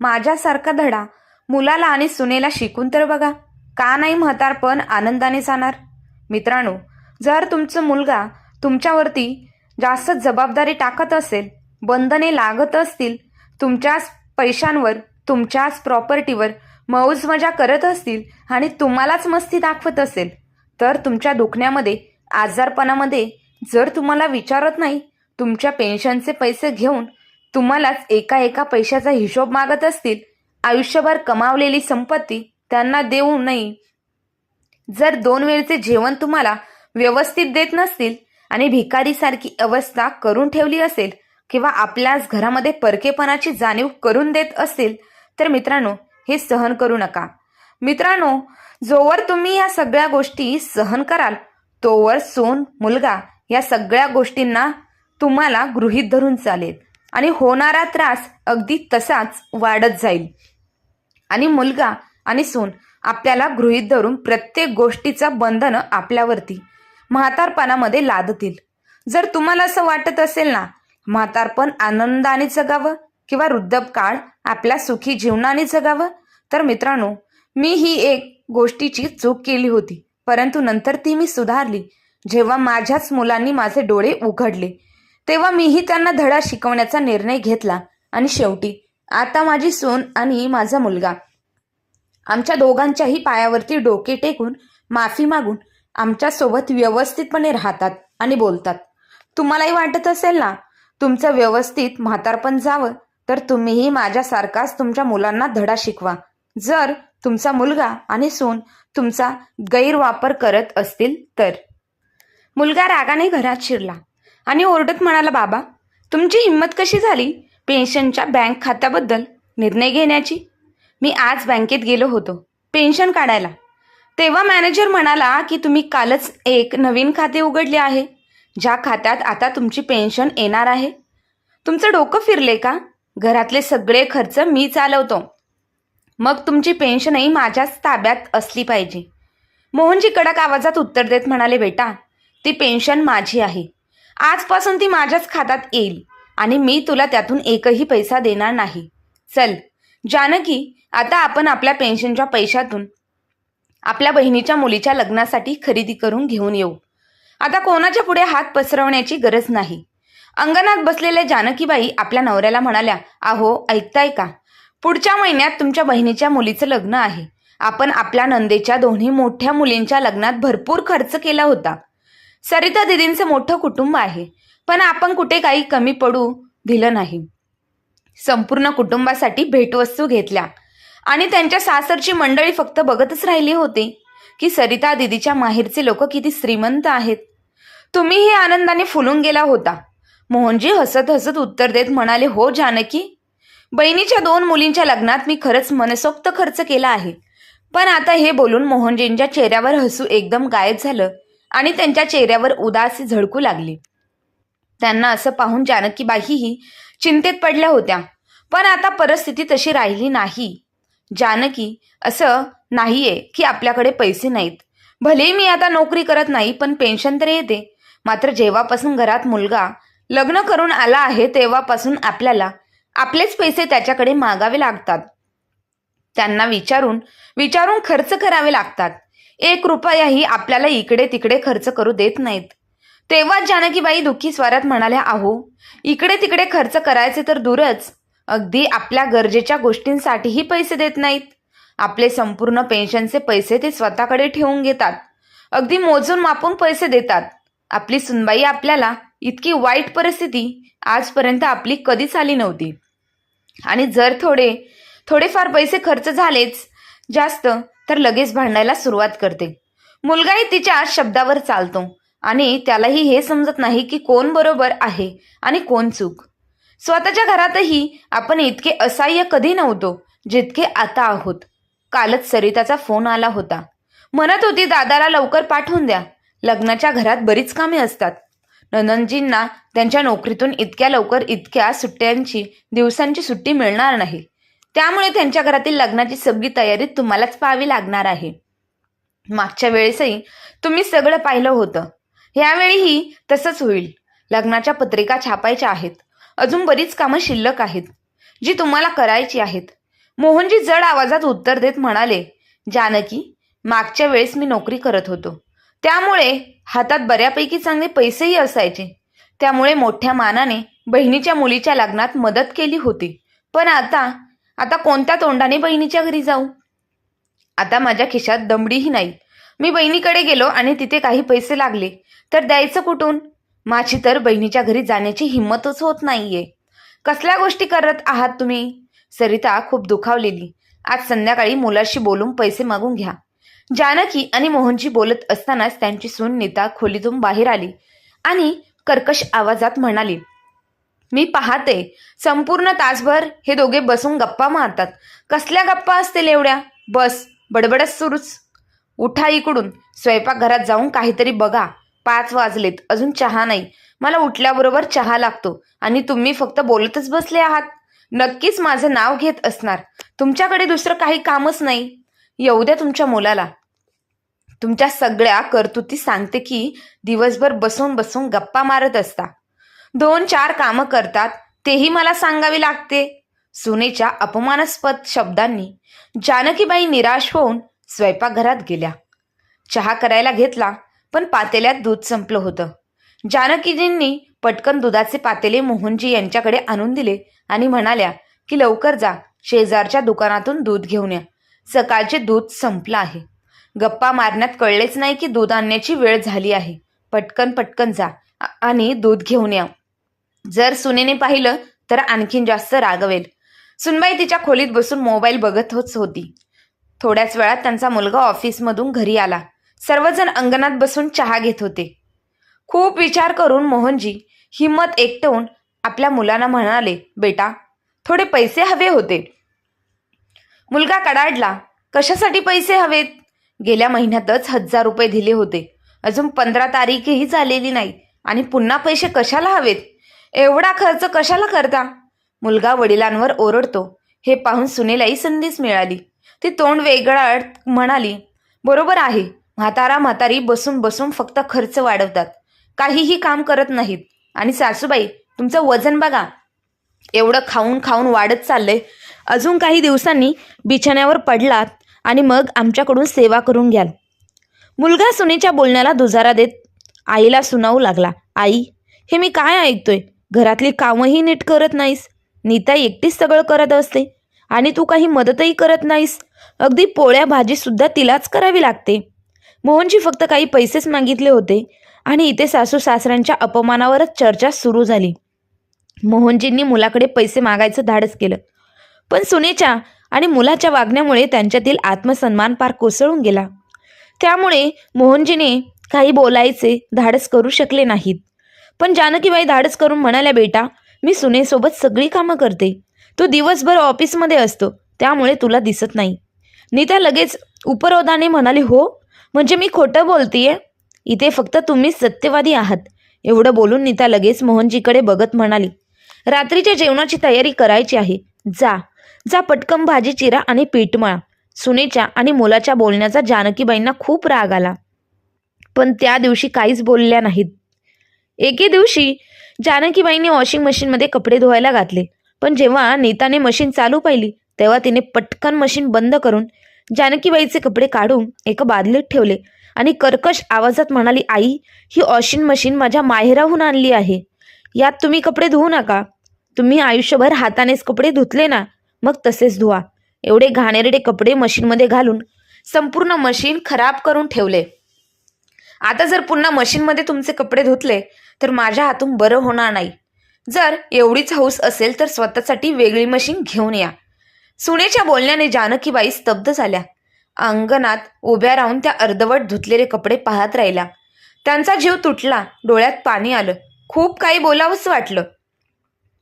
माझ्यासारखा धडा मुलाला आणि सुनेला शिकून तर बघा. का नाही म्हातारपण आनंदाने जाणार? मित्रांनो जर तुमचं मुलगा तुमच्यावरती जास्त जबाबदारी टाकत असेल बंधने लागत असतील तुमच्याच पैशांवर तुमच्याच प्रॉपर्टीवर मौज मजा करत असतील आणि तुम्हालाच मस्ती दाखवत असेल तर तुमच्या दुखण्यामध्ये आजारपणामध्ये जर तुम्हाला विचारत नाही तुमच्या पेन्शनचे पैसे घेऊन तुम्हालाच एका एका पैशाचा हिशोब मागत असतील आयुष्यभर कमावलेली संपत्ती त्यांना देऊ नये. जर दोन वेळचे जेवण तुम्हाला व्यवस्थित देत नसतील आणि भिकारीसारखी अवस्था करून ठेवली असेल किंवा आपल्याच घरामध्ये परकेपणाची जाणीव करून देत असतील तर मित्रांनो हे सहन करू नका. मित्रांनो जोवर तुम्ही या सगळ्या गोष्टी सहन कराल तोवर सोन मुलगा या सगळ्या गोष्टींना तुम्हाला गृहीत धरून चालेल. आणि होणारा त्रास अगदी तसाच वाढत जाईल. आणि मुलगा आणि सून आपल्याला गृहीत धरून प्रत्येक गोष्टीचं बंधन आपल्यावरती म्हातारपणामध्ये लादतील. जर तुम्हाला असं वाटत असेल ना म्हातारपण आनंदाने जगावं किंवा वृद्धकाळ आपल्या सुखी जीवनाने जगावं तर मित्रांनो मी ही एक गोष्टीची चूक केली होती. परंतु नंतर ती मी सुधारली. जेव्हा माझ्याच मुलांनी माझे डोळे उघडले तेव्हा मीही त्यांना धडा शिकवण्याचा निर्णय घेतला. आणि शेवटी आता माझी सून आणि माझा मुलगा. आमच्या दोघांच्याही पायावरती डोके टेकून माफी मागून आमच्यासोबत व्यवस्थितपणे राहतात आणि बोलतात. तुम्हालाही वाटत असेल ना तुमचं व्यवस्थित म्हातारपण जावं तर तुम्हीही माझ्यासारखाच तुमच्या मुलांना धडा शिकवा. जर तुमचा मुलगा आणि सून तुमचा गैरवापर करत असतील तर. मुलगा रागाने घरात शिरला. आणि ओरडत म्हणाला बाबा तुमची हिंमत कशी झाली पेन्शनच्या बँक खात्याबद्दल निर्णय घेण्याची? मी आज बँकेत गेलो होतो पेन्शन काढायला. तेव्हा मॅनेजर म्हणाला की तुम्ही कालच एक नवीन खाते उघडले आहे ज्या खात्यात आता तुमची पेन्शन येणार आहे. तुमचं डोकं फिरले का? घरातले सगळे खर्च मी चालवतो. मग तुमची पेन्शनही माझ्याच ताब्यात असली पाहिजे. मोहनजी कडक आवाजात उत्तर देत म्हणाले बेटा ती पेन्शन माझी आहे. आजपासून ती माझ्याच खात्यात येईल आणि मी तुला त्यातून एकही पैसा देणार नाही. चल जानकी आता आपण आपल्या पेन्शनच्या पैशातून आपल्या बहिणीच्या मुलीच्या लग्नासाठी खरेदी करून घेऊन येऊ. आता कोणाच्या पुढे हात पसरवण्याची गरज नाही. अंगणात बसलेल्या जानकीबाई आपल्या नवऱ्याला म्हणाल्या आहो ऐकताय का? पुढच्या महिन्यात तुमच्या बहिणीच्या मुलीचं लग्न आहे. आपण आपल्या नंदेच्या दोन्ही मोठ्या मुलींच्या लग्नात भरपूर खर्च केला होता. सरिता दिदींचं मोठं कुटुंब आहे पण आपण कुठे काही कमी पडू दिलं नाही. संपूर्ण कुटुंबासाठी भेटवस्तू घेतल्या. आणि त्यांच्या सासरची मंडळी फक्त बघतच राहिली होती की सरिता दिदीच्या माहेरचे लोक किती श्रीमंत आहेत. तुम्हीही आनंदाने फुलून गेला होता. मोहनजी हसत हसत उत्तर देत म्हणाले हो जानकी बहिणीच्या दोन मुलींच्या लग्नात मी खरंच मनसोक्त खर्च केला आहे. पण आता हे बोलून मोहनजींच्या चेहऱ्यावर हसू एकदम गायब झालं. आणि त्यांच्या चेहऱ्यावर उदासी झळकू लागली. त्यांना असं पाहून जानकीबाईही चिंतेत पडल्या होत्या. पण आता परिस्थिती तशी राहिली नाही. जानकी असं नाहीये की आपल्याकडे पैसे नाहीत. भले मी आता नोकरी करत नाही पण पेन्शन तर येते. मात्र जेव्हापासून घरात मुलगा लग्न करून आला आहे तेव्हापासून आपल्याला आपलेच पैसे त्याच्याकडे मागावे लागतात. त्यांना विचारून विचारून खर्च करावे लागतात. एक रुपयाही आपल्याला इकडे तिकडे खर्च करू देत नाहीत. तेव्हा जानकीबाई दुःखी स्वरात म्हणाल्या आहो इकडे तिकडे खर्च करायचे तर दूरच. अगदी आपल्या गरजेच्या गोष्टींसाठीही पैसे देत नाहीत. आपले संपूर्ण पेन्शनचे पैसे ते स्वतःकडे ठेवून घेतात. अगदी मोजून मापून पैसे देतात. आपली सुनबाई आपल्याला इतकी वाईट परिस्थिती आजपर्यंत आपली कधीच आली नव्हती. आणि जर थोडे थोडेफार पैसे खर्च झालेच जास्त तर लगेच भांडायला सुरुवात करते. मुलगाही तिच्या शब्दावर चालतो आणि त्यालाही हे समजत नाही की कोण बरोबर आहे आणि कोण चूक. स्वतःच्या घरातही आपण इतके असहाय्य कधी नव्हतो जितके आता आहोत. कालच सरिताचा फोन आला होता. म्हणत होती दादाला लवकर पाठवून द्या. लग्नाच्या घरात बरीच कामे असतात. ननंदजींना त्यांच्या नोकरीतून इतक्या लवकर इतक्या सुट्ट्यांची दिवसांची सुट्टी मिळणार नाही. त्यामुळे त्यांच्या घरातील लग्नाची सगळी तयारी तुम्हालाच पाहावी लागणार आहे. मागच्या वेळेसही तुम्ही सगळं पाहिलं होतं. यावेळीही तसंच होईल. लग्नाच्या पत्रिका छापायच्या आहेत. अजून बरीच कामं शिल्लक आहेत जी तुम्हाला करायची आहेत. मोहनजी जड आवाजात उत्तर देत म्हणाले जानकी मागच्या वेळेस मी नोकरी करत होतो. त्यामुळे हातात बऱ्यापैकी चांगले पैसेही असायचे. त्यामुळे मोठ्या मानाने बहिणीच्या मुलीच्या लग्नात मदत केली होती. पण आता आता कोणत्या तोंडाने बहिणीच्या घरी जाऊ? आता माझ्या खिशात दमडीही नाही. मी बहिणीकडे गेलो आणि तिथे काही पैसे लागले. तर द्यायचं कुठून? माझी तर बहिणीच्या घरी जाण्याची हिंमतच होत नाहीये. कसल्या गोष्टी करत आहात तुम्ही? सरिता खूप दुखावलेली. आज संध्याकाळी मुलाशी बोलून पैसे मागून घ्या. जानकी आणि मोहनजी बोलत असतानाच त्यांची सून नीता खोलीतून बाहेर आली आणि कर्कश आवाजात म्हणाली मी पाहते. संपूर्ण तासभर हे दोघे बसून गप्पा मारतात. कसल्या गप्पा असतील एवढ्या? बस बडबडच सुरूच. उठा इकडून. स्वयंपाकघरात जाऊन काहीतरी बघा. पाच वाजलेत. अजून चहा नाही. मला उठल्याबरोबर चहा लागतो. आणि तुम्ही फक्त बोलतच बसले आहात. नक्कीच माझं नाव घेत असणार. तुमच्याकडे दुसरं काही कामच नाही. येऊ द्या तुमच्या मुलाला. तुमच्या सगळ्या कर्तुती सांगते की दिवसभर बसून बसून गप्पा मारत असता. दोन चार कामं करतात तेही मला सांगावे लागते. सुनेच्या अपमानास्पद शब्दांनी जानकीबाई निराश होऊन स्वयंपाकघरात गेल्या. चहा करायला घेतला पण पातेल्यात दूध संपलं होतं. जानकीजींनी पटकन दुधाचे पातेले मोहनजी यांच्याकडे आणून दिले आणि म्हणाल्या की लवकर जा शेजारच्या दुकानातून दूध घेऊन या. सकाळचे दूध संपलं आहे. गप्पा मारण्यात कळलेच नाही की दूध आणण्याची वेळ झाली आहे. पटकन पटकन जा आणि दूध घेऊन या. जर सुनेने पाहिलं तर आणखीन जास्त रागवेल सुनबाई तिच्या खोलीत बसून मोबाईल बघत होती. थोड्याच वेळात त्यांचा मुलगा ऑफिसमधून घरी आला. सर्वजण अंगणात बसून चहा घेत होते. खूप विचार करून मोहनजी हिंमत एकटवून आपल्या मुलांना म्हणाले बेटा थोडे पैसे हवे होते. मुलगा कडाडला कशासाठी पैसे हवेत? गेल्या महिन्यातच हजार रुपये दिले होते. अजून पंधरा तारीखही झालेली नाही आणि पुन्हा पैसे कशाला हवेत? एवढा खर्च कशाला करता? मुलगा वडिलांवर ओरडतो. हे पाहून सुनेलाही संधीच मिळाली. ती तोंड वेगळा म्हणाली बरोबर आहे. म्हातारा म्हातारी बसून बसून फक्त खर्च वाढवतात. काहीही काम करत नाहीत. आणि सासूबाई तुमचं वजन बघा. एवढं खाऊन खाऊन वाढत चाललंय. अजून काही दिवसांनी बिछाण्यावर पडलात आणि मग आमच्याकडून सेवा करून घ्याल. मुलगा सुनेच्या बोलण्याला दुजारा देत आईला सुनावू लागला. आई हे मी काय ऐकतोय? घरातली कामंही नीट करत नाहीस. नीता एकटीच सगळं करत असते. आणि तू काही मदतही करत नाहीस. अगदी पोळ्या भाजीसुद्धा तिलाच करावी लागते. मोहनजी फक्त काही पैसेच मागितले होते. आणि इथे सासू सासऱ्यांच्या अपमानावरच चर्चा सुरू झाली. मोहनजींनी मुलाकडे पैसे मागायचं धाडस केलं. पण सुनेच्या आणि मुलाच्या वागण्यामुळे त्यांच्यातील आत्मसन्मान पार कोसळून गेला. त्यामुळे मोहनजीने काही बोलायचे धाडस करू शकले नाहीत. पण जानकीबाई धाडस करून म्हणाल्या बेटा मी सुनेसोबत सगळी कामं करते. तो दिवसभर ऑफिसमध्ये असतो त्यामुळे तुला दिसत नाही. नीता लगेच उपरोधाने म्हणाली हो म्हणजे मी खोटं बोलतीये? इथे फक्त तुम्हीच सत्यवादी आहात. एवढं बोलून नीता लगेच मोहनजीकडे बघत म्हणाली रात्रीच्या जेवणाची तयारी करायची आहे. जा जा पटकन भाजी चिरा आणि पीठ मळा. सुनेच्या आणि मुलाच्या बोलण्याचा जानकीबाईंना खूप राग आला. पण त्या दिवशी काहीच बोलल्या नाहीत. एके दिवशी जानकीबाईने वॉशिंग मशीनमध्ये कपडे धुवायला घातले. पण जेव्हा नीताने मशीन चालू पाहिली तेव्हा तिने पटकन मशीन बंद करून जानकीबाईचे कपडे काढून एका बादलीत ठेवले आणि कर्कश आवाजात म्हणाली आई ही वॉशिंग मशीन माझ्या माहेराहून आणली आहे. यात तुम्ही कपडे धुवू नका. तुम्ही आयुष्यभर हातानेच कपडे धुतले ना मग तसेच धुवा. एवढे घाणेरडे कपडे मशीनमध्ये घालून संपूर्ण मशीन खराब करून ठेवले. आता जर पुन्हा मशीनमध्ये तुमचे कपडे धुतले तर माझ्या हातून बरं होणार नाही. जर एवढीच हौस असेल तर स्वतःसाठी वेगळी मशीन घेऊन या. सुनेच्या बोलण्याने जानकीबाई स्तब्ध झाल्या. अंगणात उभ्या राहून त्या अर्धवट धुतलेले कपडे पाहत राहिल्या. त्यांचा जीव तुटला डोळ्यात पाणी आलं. खूप काही बोलावंच वाटलं.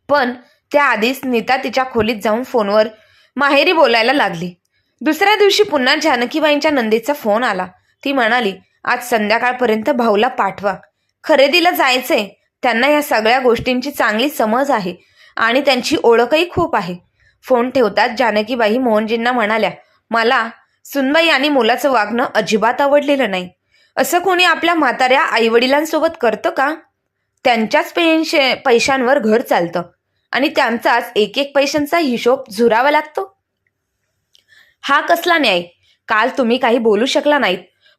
पण त्याआधीच नीता तिच्या खोलीत जाऊन फोनवर माहेरी बोलायला लागली. दुसऱ्या दिवशी पुन्हा जानकीबाईंच्या नंदीचा फोन आला. ती म्हणाली आज संध्याकाळपर्यंत भाऊला पाठवा. खरेदीला जायचंय. त्यांना या सगळ्या गोष्टींची चांगली समज आहे आणि त्यांची ओळखही खूप आहे. फोन ठेवताच जानकीबाई मोहनजींना म्हणाल्या मला सुनबाई आणि मुलाचं वागणं अजिबात आवडलेलं नाही. असं कोणी आपल्या म्हाताऱ्या आईवडिलांसोबत करतं का? त्यांच्याच पेन्शे पैशांवर घर चालतं आणि त्यांचाच एक एक पैशांचा हिशोब झुरावा लागतो? हा कसला न्याय? काल तुम्ही काही बोलू शकला नाहीत.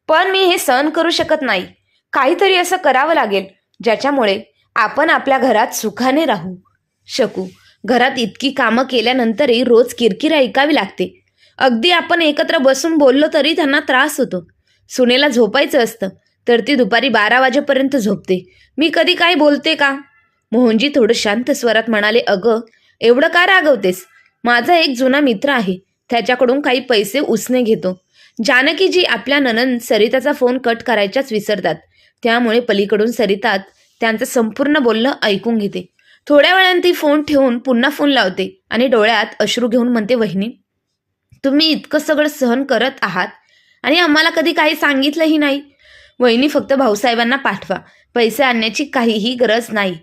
पण मी हे सहन करू शकत नाही. काहीतरी असं करावं लागेल ज्याच्यामुळे आपण आपल्या घरात सुखाने राहू. शकू घरात इतकी कामं केल्यानंतरही रोज किरकिर ऐकावी लागते. अगदी आपण एकत्र बसून बोललो तरी त्यांना त्रास होतो. सुनेला झोपायचं असतं तर ती दुपारी बारा वाजेपर्यंत झोपते. मी कधी काय बोलते का? मोहनजी थोडं शांत स्वरात म्हणाले अगं एवढं का रागवतेस? माझा एक जुना मित्र आहे. त्याच्याकडून काही पैसे उसने घेतो. जानकीजी आपल्या ननंद सरिताचा फोन कट करायच्याच विसरतात. त्यामुळे पलीकडून सरितात त्यांचं संपूर्ण बोलणं ऐकून घेते. थोड्या वेळानं ती फोन ठेवून पुन्हा फोन लावते आणि डोळ्यात अश्रू घेऊन म्हणते वहिनी तुम्ही इतकं सगळं सहन करत आहात आणि आम्हाला कधी काही सांगितलंही नाही. वहिनी फक्त भाऊसाहेबांना पाठवा. पैसे आणण्याची काहीही गरज नाही.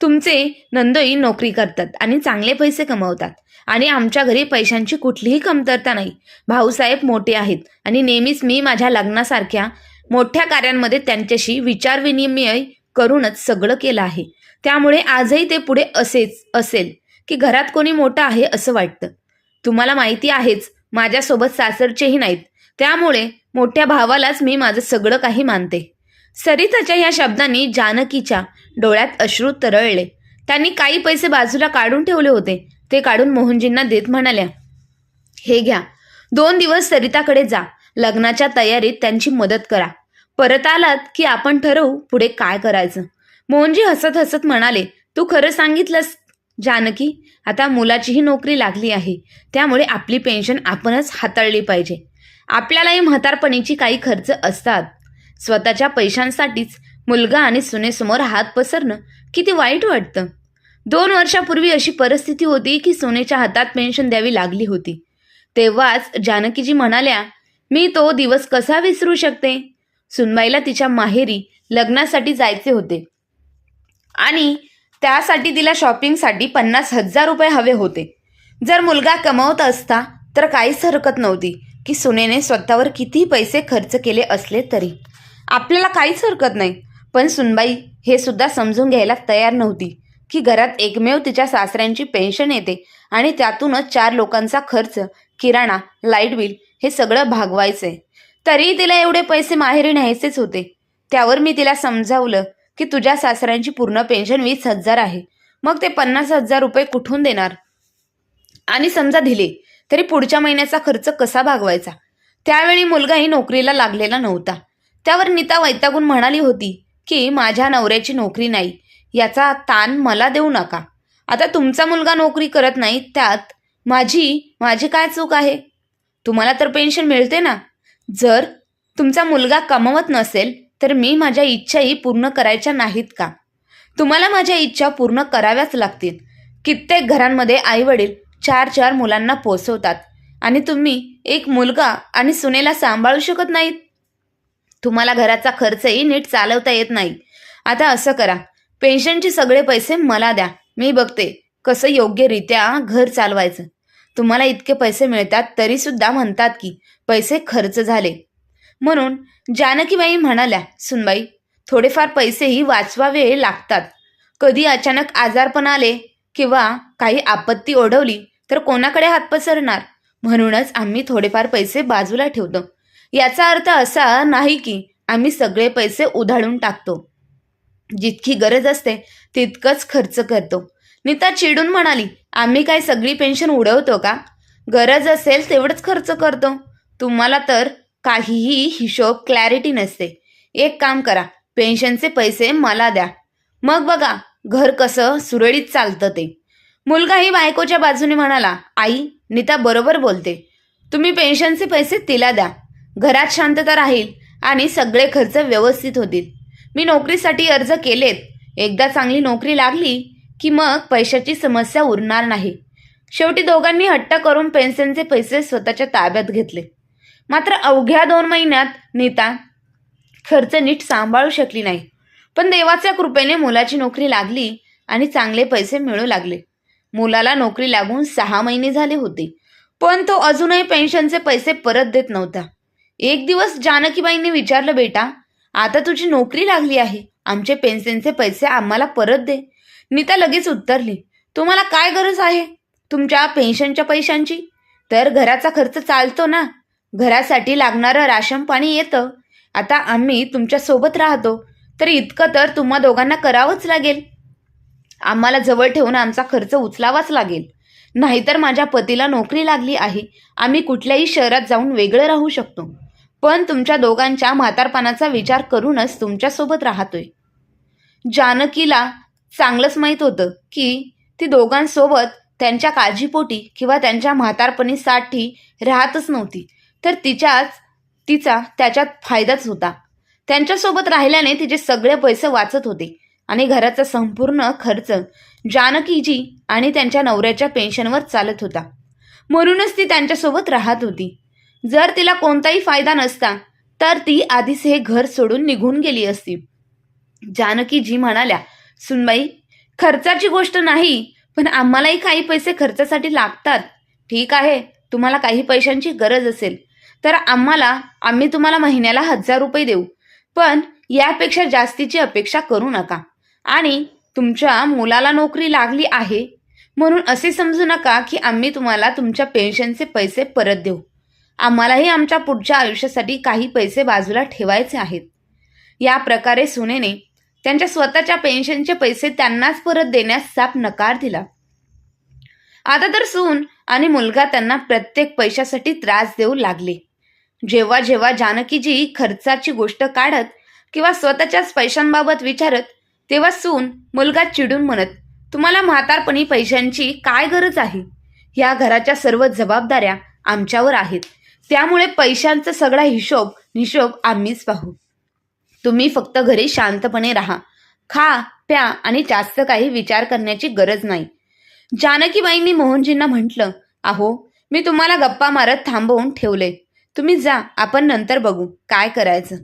तुमचे नंदोई नोकरी करतात आणि चांगले पैसे कमवतात. आणि आमच्या घरी पैशांची कुठलीही कमतरता नाही. भाऊसाहेब मोठे आहेत आणि नेहमीच मी माझ्या लग्नासारख्या मोठ्या कार्यांमध्ये त्यांच्याशी विचारविनिमय करूनच सगळं केलं आहे. त्यामुळे आजही ते पुढे असेच असेल की घरात कोणी मोठं आहे असं वाटतं. तुम्हाला माहिती आहेच माझ्यासोबत सासरचेही नाहीत. त्यामुळे मोठ्या भावालाच मी माझं सगळं काही मानते. सरिताच्या या शब्दांनी जानकीच्या डोळ्यात अश्रू तरळले. त्यांनी काही पैसे बाजूला काढून ठेवले होते. ते काढून मोहनजींना देत म्हणाल्या हे घ्या. दोन दिवस सरिताकडे जा. लग्नाच्या तयारीत त्यांची मदत करा. परत आलात की आपण ठरवू पुढे काय करायचं. मोहनजी हसत हसत म्हणाले तू खरं सांगितलंस जानकी. आता मुलाचीही नोकरी लागली आहे. त्यामुळे आपली पेन्शन आपणच हाताळली पाहिजे. आपल्यालाही म्हातारपणीची काही खर्च असतात. स्वतःच्या पैशांसाठीच मुलगा आणि सुनेसमोर हात पसरणं किती वाईट वाटतं. दोन वर्षापूर्वी अशी परिस्थिती होती की सोनेच्या हातात पेन्शन द्यावी लागली होती. तेव्हाच जानकीजी म्हणाल्या मी तो दिवस कसा विसरू शकते? सुनबाईला तिच्या माहेरी लग्नासाठी जायचे होते. आणि त्यासाठी तिला शॉपिंगसाठी पन्नास हजार रुपये हवे होते. जर मुलगा कमवत असता तर काहीच हरकत नव्हती की सुनेने स्वतःवर किती पैसे खर्च केले असले तरी. आपल्याला काहीच हरकत नाही. पण सुनबाई हे सुद्धा समजून घ्यायला तयार नव्हती की घरात एकमेव तिच्या सासऱ्यांची पेन्शन येते आणि त्यातूनच चार लोकांचा खर्च किराणा लाइट बिल हे सगळं भागवायचंय तरीही तिला एवढे पैसे माहेरी न्यायचेच होते. त्यावर मी तिला समजावलं की तुझ्या सासऱ्यांची पूर्ण पेन्शन वीस हजार आहे. मग ते पन्नास हजार रुपये कुठून देणार? आणि समजा दिले तरी पुढच्या महिन्याचा खर्च कसा भागवायचा? त्यावेळी मुलगाही नोकरीला लागलेला नव्हता. त्यावर नीता वैतागून म्हणाली होती की माझ्या नवऱ्याची नोकरी नाही. याचा ताण मला देऊ नका. आता तुमचा मुलगा नोकरी करत नाही त्यात माझी माझी काय चूक आहे? तुम्हाला तर पेन्शन मिळते ना? जर तुमचा मुलगा कमवत नसेल तर मी माझ्या इच्छाही पूर्ण करायच्या नाहीत का? तुम्हाला माझ्या इच्छा पूर्ण कराव्याच लागतील. कित्येक घरांमध्ये आईवडील चार चार मुलांना पोसवतात आणि तुम्ही एक मुलगा आणि सुनेला सांभाळू शकत नाहीत. तुम्हाला घराचा खर्चही नीट चालवता येत नाही. आता असं करा. पेन्शनचे सगळे पैसे मला द्या. मी बघते कसं योग्यरित्या घर चालवायचं. तुम्हाला इतके पैसे मिळतात तरी सुद्धा म्हणतात की पैसे खर्च झाले. म्हणून जानकीबाई म्हणाल्या सुनबाई थोडेफार पैसेही वाचवावे लागतात. कधी अचानक आजारपण आले किंवा काही आपत्ती ओढवली तर कोणाकडे हात पसरणार म्हणूनच आम्ही थोडेफार पैसे बाजूला ठेवतो. याचा अर्थ असा नाही की आम्ही सगळे पैसे उधाळून टाकतो. जितकी गरज असते तितकंच खर्च करतो. नीता चिडून म्हणाली आम्ही काय सगळी पेन्शन उडवतो का? गरज असेल तेवढंच खर्च करतो. तुम्हाला तर काहीही हिशोब क्लॅरिटी नसते. एक काम करा पेन्शनचे पैसे मला द्या. मग बघा घर कसं सुरळीत चालतं ते. मुलगाही बायकोच्या बाजूने म्हणाला आई नीता बरोबर बोलते. तुम्ही पेन्शनचे पैसे तिला द्या. घरात शांतता राहील आणि सगळे खर्च व्यवस्थित होतील. मी नोकरीसाठी अर्ज केलेत. एकदा चांगली नोकरी लागली की मग पैशाची समस्या उरणार नाही. शेवटी दोघांनी हट्ट करून पेन्शनचे पैसे स्वतःच्या ताब्यात घेतले. मात्र अवघ्या दोन महिन्यात नीता खर्च नीट सांभाळू शकली नाही. पण देवाच्या कृपेने मुलाची नोकरी लागली आणि चांगले पैसे मिळू लागले. मुलाला नोकरी लागून सहा महिने झाले होते. पण तो अजूनही पेन्शनचे पैसे परत देत नव्हता. एक दिवस जानकीबाईंनी विचारलं बेटा आता तुझी नोकरी लागली आहे. आमचे पेन्शनचे पैसे आम्हाला परत दे. नीता लगेच उत्तरली तुम्हाला काय गरज आहे? तुमच्या पेन्शनच्या पैशांची? तर घराचा खर्च चालतो ना. घरासाठी लागणारं राशन पाणी येतं. आता आम्ही तुमच्यासोबत राहतो. तर इतकं तर तुम्हा दोघांना करावंच लागेल. आम्हाला जवळ ठेवून आमचा खर्च उचलावाच लागेल. नाहीतर माझ्या पतीला नोकरी लागली आहे. आम्ही कुठल्याही शहरात जाऊन वेगळं राहू शकतो. पण तुमच्या दोघांच्या म्हातारपणाचा विचार करूनच तुमच्यासोबत राहतोय. जानकीला चांगलंच माहीत होतं की ती दोघांसोबत त्यांच्या काळजीपोटी किंवा त्यांच्या म्हातारपणीसाठी राहतच नव्हती. तर तिच्याच तिचा त्याच्यात फायदाच होता. त्यांच्यासोबत राहिल्याने तिचे सगळे पैसे वाचत होते आणि घराचा संपूर्ण खर्च जानकीजी आणि त्यांच्या नवऱ्याच्या पेन्शनवर चालत होता. म्हणूनच ती त्यांच्यासोबत राहत होती. जर तिला कोणताही फायदा नसता तर ती आधीच हे घर सोडून निघून गेली असती. जानकीजी म्हणाल्या सुनबाई खर्चाची गोष्ट नाही पण आम्हालाही काही पैसे खर्चासाठी लागतात. ठीक आहे तुम्हाला काही पैशांची गरज असेल तर आम्हाला आम्ही तुम्हाला महिन्याला हजार रुपये देऊ. पण यापेक्षा जास्तीची अपेक्षा करू नका. आणि तुमच्या मुलाला नोकरी लागली आहे म्हणून असे समजू नका की आम्ही तुम्हाला तुमच्या पेन्शनचे पैसे परत देऊ. आम्हालाही आमच्या पुढच्या आयुष्यासाठी काही पैसे बाजूला ठेवायचे आहेत. या प्रकारे सुनेने त्यांच्या स्वतःच्या पेन्शनचे पैसे त्यांनाच परत देण्यास साप नकार दिला. आता तर सून आणि मुलगा त्यांना प्रत्येक पैशासाठी त्रास देऊ लागले. जेव्हा जेव्हा जानकीजी खर्चाची गोष्ट काढत किंवा स्वतःच्याच पैशांबाबत विचारत तेव्हा सून मुलगा चिडून म्हणत तुम्हाला म्हातारपणी पैशांची काय गरज आहे? या घराच्या सर्व जबाबदाऱ्या आमच्यावर आहेत. त्यामुळे पैशांचा सगळा हिशोब निशोब आम्हीच पाहू. तुम्ही फक्त घरी शांतपणे राहा. खा प्या आणि जास्त काही विचार करण्याची गरज नाही. जानकीबाईंनी मोहनजींना म्हटलं अहो मी तुम्हाला गप्पा मारत थांबवून ठेवले. तुम्ही जा आपण नंतर बघू काय करायचं.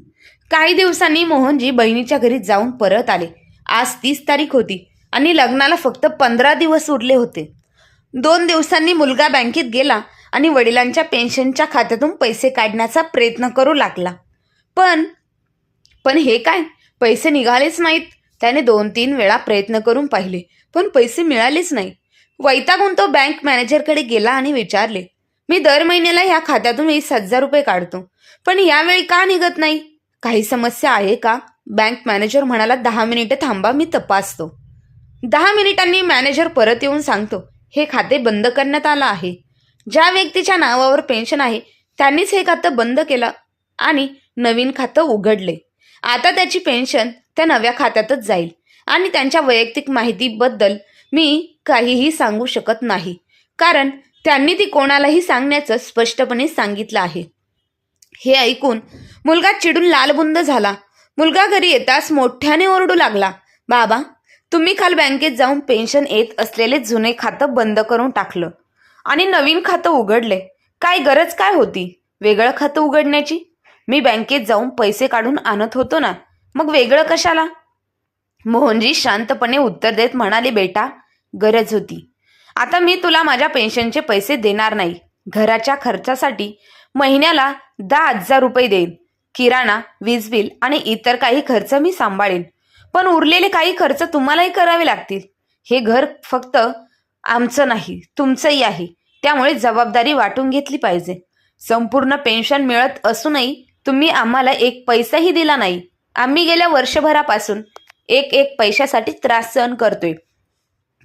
काही दिवसांनी मोहनजी बहिणीच्या घरी जाऊन परत आले. आज तीस तारीख होती आणि लग्नाला फक्त पंधरा दिवस उरले होते. दोन दिवसांनी मुलगा बँकेत गेला आणि वडिलांच्या पेन्शनच्या खात्यातून पैसे काढण्याचा प्रयत्न करू लागला. पण पण हे काय? पैसे निघालेच नाहीत. त्याने दोन तीन वेळा प्रयत्न करून पाहिले पण पैसे मिळालेच नाही. वैतागून तो बँक मॅनेजरकडे गेला आणि विचारले मी दर महिन्याला ह्या खात्यातून वीस हजार रुपये काढतो पण यावेळी का निघत नाही? काही समस्या आहे का? बँक मॅनेजर म्हणाला दहा मिनिटं थांबा मी तपासतो. दहा मिनिटांनी मॅनेजर परत येऊन सांगतो हे खाते बंद करण्यात आलं आहे. ज्या व्यक्तीच्या नावावर पेन्शन आहे त्यांनीच हे खातं बंद केलं आणि नवीन खातं उघडले. आता त्याची पेन्शन त्या नव्या खात्यातच जाईल आणि त्यांच्या वैयक्तिक माहितीबद्दल मी काहीही सांगू शकत नाही. कारण त्यांनी ती कोणालाही सांगण्याचं स्पष्टपणे सांगितलं आहे. हे ऐकून मुलगा चिडून लालबुंद झाला. मुलगा घरी येताच मोठ्याने ओरडू लागला. बाबा तुम्ही काल बँकेत जाऊन पेन्शन येत असलेले जुने खातं बंद करून टाकलं. आणि नवीन खातं उघडले. काय गरज काय होती? वेगळं खातं उघडण्याची? मी बँकेत जाऊन पैसे काढून आणत होतो ना मग वेगळं कशाला? मोहनजी शांतपणे उत्तर देत म्हणाले बेटा गरज होती. आता मी तुला माझ्या पेन्शनचे पैसे देणार नाही. घराच्या खर्चासाठी महिन्याला दहा हजार रुपये देईन. किराणा वीज बिल आणि इतर काही खर्च मी सांभाळेन. पण उरलेले काही खर्च तुम्हालाही करावे लागतील. हे घर फक्त आमचं नाही तुमचंही आहे. त्यामुळे जबाबदारी वाटून घेतली पाहिजे. संपूर्ण पेन्शन मिळत असूनही तुम्ही आम्हाला एक पैसाही दिला नाही. आम्ही गेल्या वर्षभरापासून एक एक पैशासाठी त्रास सहन करतोय.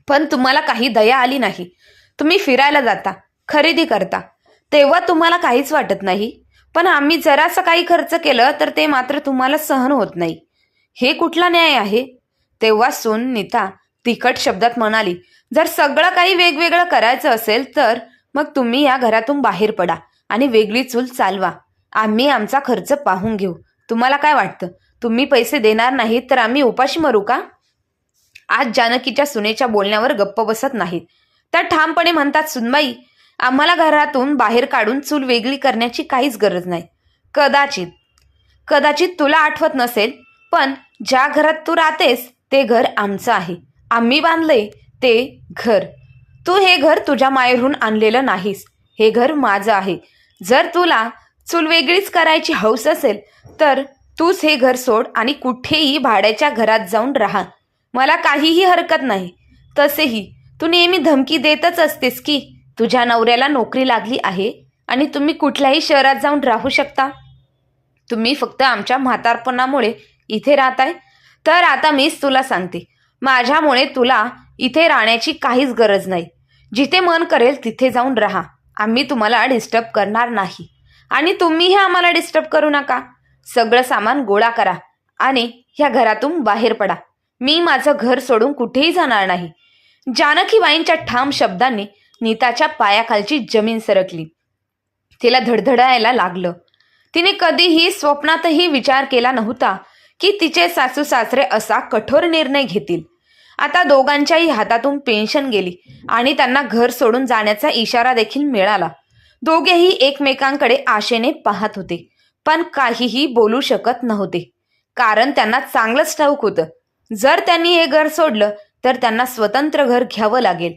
पण तुम्हाला काही दया आली नाही. तुम्ही फिरायला जाता खरेदी करता. तेव्हा तुम्हाला काहीच वाटत नाही. पण आम्ही जरासं काही खर्च केलं तर ते मात्र तुम्हाला सहन होत नाही. हे कुठला न्याय आहे? तेव्हा सून नीता तिखट शब्दात म्हणाली जर सगळं काही वेगवेगळं करायचं असेल तर मग तुम्ही या घरातून बाहेर पडा आणि वेगळी चूल चालवा. आम्ही आमचा खर्च पाहून घेऊ. तुम्हाला काय वाटतं? तुम्ही पैसे देणार नाहीत तर आम्ही उपाशी मरू का? आज जानकीच्या सुनेच्या बोलण्यावर गप्प बसत नाहीत. त्या ठामपणे म्हणतात सुनबाई आम्हाला घरातून बाहेर काढून चूल वेगळी करण्याची काहीच गरज नाही. कदाचित कदाचित तुला आठवत नसेल पण ज्या घरात तू राहतेस ते घर आमचं आहे. आम्ही बांधले ते घर. तू हे घर तुझ्या माहेरहून आणलेलं नाहीस. हे घर माझं आहे. जर तुला चूल वेगळीच करायची हौस असेल तर तूच हे घर सोड आणि कुठेही भाड्याच्या घरात जाऊन राहा. मला काहीही हरकत नाही. तसेही तू नेहमी धमकी देतच असतेस की तुझ्या नवऱ्याला नोकरी लागली आहे आणि तुम्ही कुठल्याही शहरात जाऊन राहू शकता. तुम्ही फक्त आमच्या म्हातारपणामुळे इथे राहताय तर आता मीच तुला सांगते. माझ्यामुळे तुला इथे राहण्याची काहीच गरज नाही. जिथे मन करेल तिथे जाऊन राहा. आम्ही तुम्हाला डिस्टर्ब करणार नाही. आणि तुम्हीही आम्हाला डिस्टर्ब करू नका. सगळं सामान गोळा करा आणि ह्या घरातून बाहेर पडा. मी माझं घर सोडून कुठेही जाणार नाही. जानकीबाईंच्या ठाम शब्दांनी नीताच्या पायाखालची जमीन सरकली. तिला धडधडायला लागलं. तिने कधीही स्वप्नातही विचार केला नव्हता की तिचे सासू सासरे असा कठोर निर्णय घेतील. आता दोघांच्याही हातातून पेन्शन गेली आणि त्यांना घर सोडून जाण्याचा इशारा देखील मिळाला. दोघेही एकमेकांकडे आशेने पाहत होते पण काहीही बोलू शकत नव्हते. कारण त्यांना चांगलंच ठाऊक होतं. जर त्यांनी हे घर सोडलं तर त्यांना स्वतंत्र घर घ्यावं लागेल.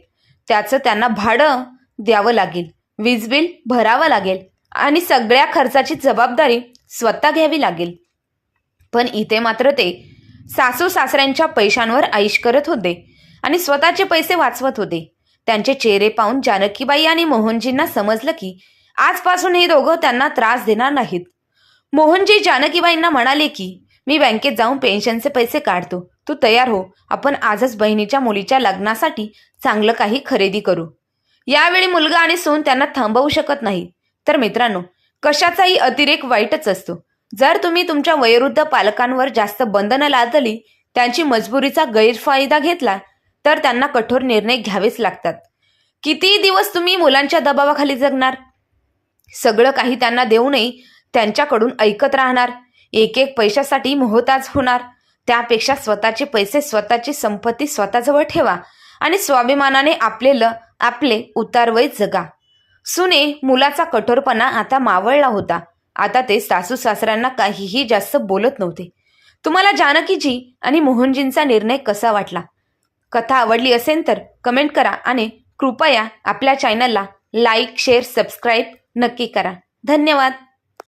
त्याचं त्यांना भाडं द्यावं लागेल वीज बिल भरावं लागेल आणि सगळ्या खर्चाची जबाबदारी स्वतः घ्यावी लागेल. पण इथे मात्र ते सासू सासऱ्यांच्या पैशांवर आईश करत होते आणि स्वतःचे पैसे वाचवत होते. त्यांचे चेहरे पाहून जानकीबाई आणि मोहनजींना समजलं की आजपासून हे दोघं त्यांना त्रास देणार नाहीत. मोहनजी जानकीबाईंना म्हणाले की मी बँकेत जाऊन पेन्शनचे पैसे काढतो. तू तयार हो. आपण आजच बहिणीच्या मुलीच्या लग्नासाठी चांगलं काही खरेदी करू. यावेळी मुलगा आणि सून त्यांना थांबवू शकत नाही तर मित्रांनो कशाचाही अतिरेक वाईटच असतो. जर तुम्ही तुमच्या वयोवृद्ध पालकांवर जास्त बंधनं लादली त्यांची मजबुरीचा गैरफायदा घेतला तर त्यांना कठोर निर्णय घ्यावेच लागतात. किती दिवस तुम्ही मुलांच्या दबावाखाली जगणार? सगळं काही त्यांना देऊनही त्यांच्याकडून ऐकत राहणार एक एक पैशासाठी मोहताज होणार त्यापेक्षा स्वतःचे पैसे स्वतःची संपत्ती स्वतःजवळ ठेवा आणि स्वाभिमानाने आपले ल आपले उतारवय जगा. सुने मुलाचा कठोरपणा आता मावळला होता. आता ते सासू सासऱ्यांना काहीही जास्त बोलत नव्हते. तुम्हाला जानकीजी आणि मोहनजींचा निर्णय कसा वाटला? कथा आवडली असेल तर कमेंट करा आणि कृपया आपल्या चॅनलला लाईक शेअर सबस्क्राईब नक्की करा. धन्यवाद.